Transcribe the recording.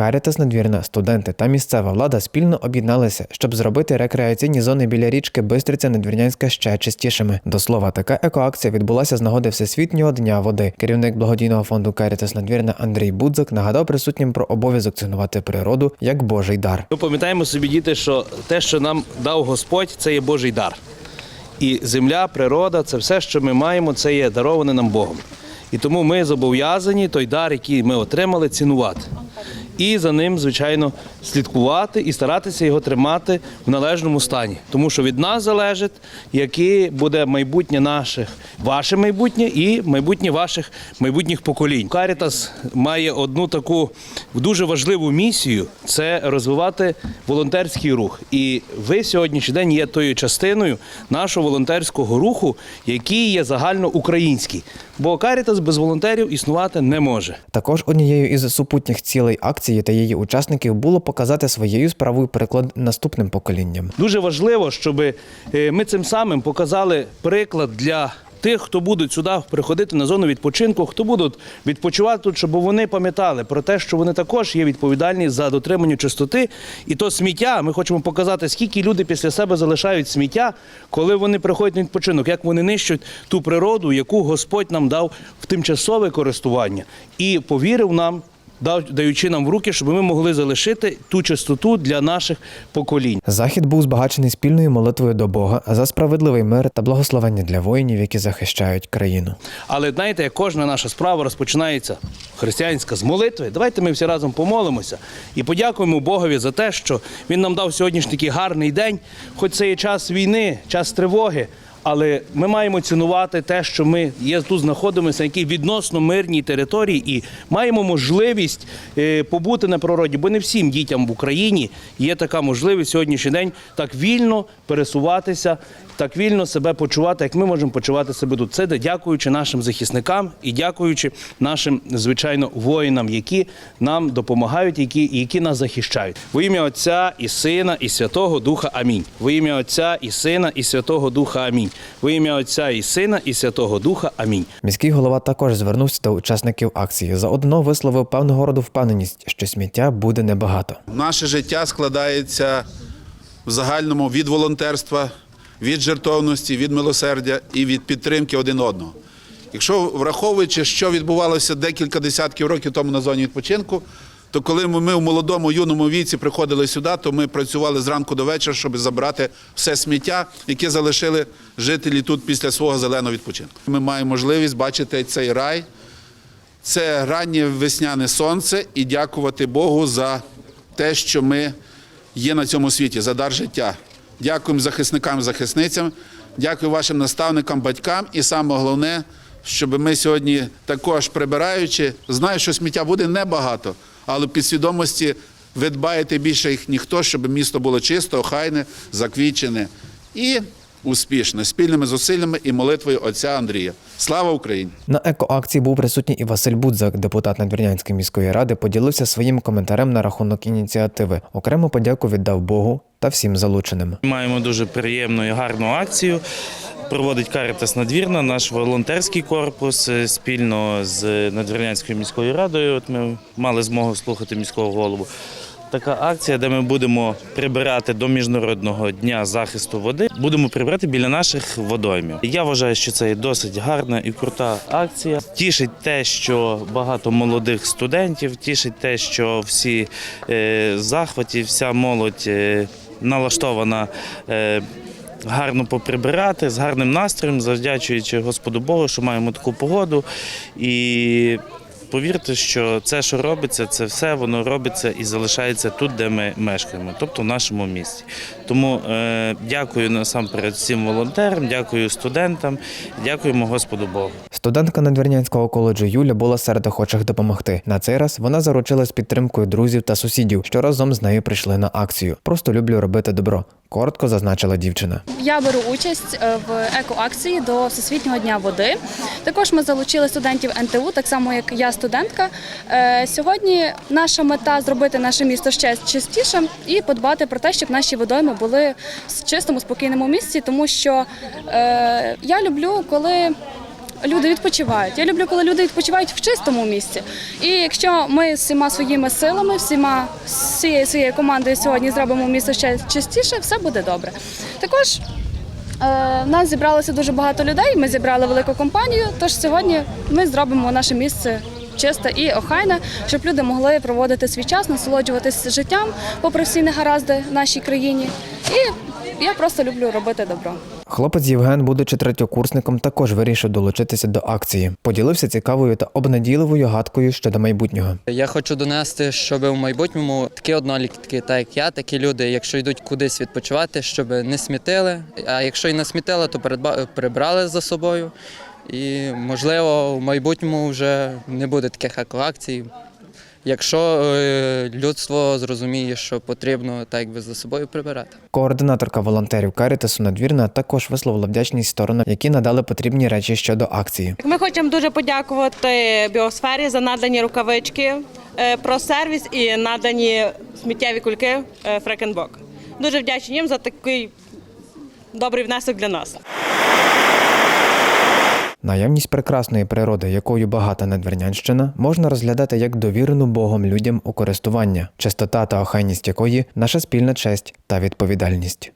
Карітас надвірна, студенти та місцева влада спільно об'єдналися, щоб зробити рекреаційні зони біля річки Бистриця Надвірнянська ще чистішими. До слова, така екоакція відбулася з нагоди Всесвітнього дня води. Керівник благодійного фонду Карітас Надвірна Андрій Будзак нагадав присутнім про обов'язок цінувати природу як Божий дар. Ми пам'ятаємо собі, діти, що те, що нам дав Господь, це є Божий дар. І земля, природа, це все, що ми маємо, це є дароване нам Богом. І тому ми зобов'язані той дар, який ми отримали, цінувати. І за ним, звичайно, слідкувати і старатися його тримати в належному стані. Тому що від нас залежить, яке буде майбутнє наших, ваше майбутнє і майбутнє ваших майбутніх поколінь. Карітас має одну таку дуже важливу місію це розвивати волонтерський рух. І ви сьогоднішній день є тою частиною нашого волонтерського руху, який є загальноукраїнський. Бо Карітас без волонтерів існувати не може. Також однією із супутніх цілей акції та її учасників було показати своєю справою приклад наступним поколінням. Дуже важливо, щоб е, ми цим самим показали приклад для тих, хто будуть сюди приходити на зону відпочинку, хто будуть відпочивати тут, щоб вони пам'ятали про те, що вони також є відповідальні за дотримання чистоти. І то сміття. Ми хочемо показати, скільки люди після себе залишають сміття, коли вони приходять на відпочинок, як вони нищать ту природу, яку Господь нам дав в тимчасове користування, і повірив нам. Даючи нам в руки, щоб ми могли залишити ту чистоту для наших поколінь. Захід був збагачений спільною молитвою до Бога за справедливий мир та благословення для воїнів, які захищають країну. Але знаєте, як кожна наша справа розпочинається християнська з молитви. Давайте ми всі разом помолимося і подякуємо Богові за те, що Він нам дав сьогоднішній такий гарний день, хоч це є час війни, час тривоги. Але ми маємо цінувати те, що ми є тут знаходимося на якій відносно мирній території, і маємо можливість е, побути на природі, бо не всім дітям в Україні є така можливість сьогоднішній день так вільно пересуватися, так вільно себе почувати, як ми можемо почувати себе тут. Це де дякуючи нашим захисникам і дякуючи нашим, звичайно, воїнам, які нам допомагають, які, які нас захищають. Во ім'я Отця і Сина, і Святого Духа. Амінь. Во ім'я Отця і Сина, і Святого Духа. Амінь. Во ім'я Отця і Сина, і Святого Духа. Амінь. Міський голова також звернувся до учасників акції. Заодно висловив певного роду впевненість, що сміття буде небагато. Наше життя складається в загальному від волонтерства, від жертовності, від милосердя і від підтримки один одного. Якщо враховуючи, що відбувалося декілька десятків років тому на зоні відпочинку, то коли ми в молодому юному віці приходили сюди, то ми працювали зранку до вечора, щоб забрати все сміття, яке залишили жителі тут після свого зеленого відпочинку. Ми маємо можливість бачити цей рай, це раннє весняне сонце і дякувати Богу за те, що ми є на цьому світі, за дар життя. Дякуємо захисникам захисницям, дякую вашим наставникам, батькам і саме головне, щоб ми сьогодні також прибираючи, знаю, що сміття буде небагато, але в підсвідомості ви дбаєте більше їх ніхто, щоб місто було чисто, охайне, заквічене і успішне спільними зусиллями і молитвою отця Андрія. Слава Україні! На екоакції був присутній і Василь Будзак, депутат Надвірнянської міської ради, поділився своїм коментарем на рахунок ініціативи. Окрему подяку віддав Богу та всім залученим. Маємо дуже приємну і гарну акцію. Проводить Карітас Надвірна, наш волонтерський корпус е, спільно з Надвірнянською міською радою. От ми мали змогу слухати міського голову. Така акція, де ми будемо прибирати до міжнародного дня захисту води. Будемо прибирати біля наших водоймів. Я вважаю, що це досить гарна і крута акція. Тішить те, що багато молодих студентів, тішить те, що всі е, захваті, вся молодь е, налаштована. Гарно поприбирати з гарним настроєм, завдячуючи Господу Богу, що маємо таку погоду. І повірте, що це, що робиться, це все воно робиться і залишається тут, де ми мешкаємо, тобто в нашому місті. Тому е, дякую насамперед всім волонтерам, дякую студентам, дякуємо Господу Богу. Студентка Надвірнянського коледжу Юля була серед охочих допомогти. На цей раз вона заручилась підтримкою друзів та сусідів, що разом з нею прийшли на акцію. Просто люблю робити добро. Коротко зазначила дівчина. Я беру участь е, в екоакції до Всесвітнього дня води. Також ми залучили студентів НТУ, так само як я студентка. Е, Сьогодні наша мета зробити наше місто ще чистішим і подбати про те, щоб наші водойми були в чистому, спокійному місці, тому що е, я люблю, коли люди відпочивають. Я люблю, коли люди відпочивають в чистому місці. І якщо ми всіма своїми силами, всіма всією своєю командою сьогодні зробимо місто ще чистіше, все буде добре. Також е, нас зібралося дуже багато людей. Ми зібрали велику компанію. Тож сьогодні ми зробимо наше місце. Чисте і охайне, щоб люди могли проводити свій час, насолоджуватися життям, попри всі негаразди в нашій країні. І я просто люблю робити добро. Хлопець Євген, будучи третьокурсником, також вирішив долучитися до акції. Поділився цікавою та обнадійливою гадкою щодо майбутнього. Я хочу донести, щоб в майбутньому такі однолітки, так як я, такі люди, якщо йдуть кудись відпочивати, щоб не смітили. А якщо і не смітили, то прибрали за собою. І можливо, в майбутньому вже не буде таких екоакцій. Якщо е, людство зрозуміє, що потрібно так якби за собою прибирати. Координаторка волонтерів Карітасу Надвірна також висловила вдячність сторонам, які надали потрібні речі щодо акції. Ми хочемо дуже подякувати біосфері за надані рукавички е, про сервіс і надані сміттєві кульки е, Фрекенбок. Дуже вдячні їм за такий добрий внесок для нас. Наявність прекрасної природи, якою багата Надвірнянщина, можна розглядати як довірену Богом людям у користування, чистота та охайність якої наша спільна честь та відповідальність.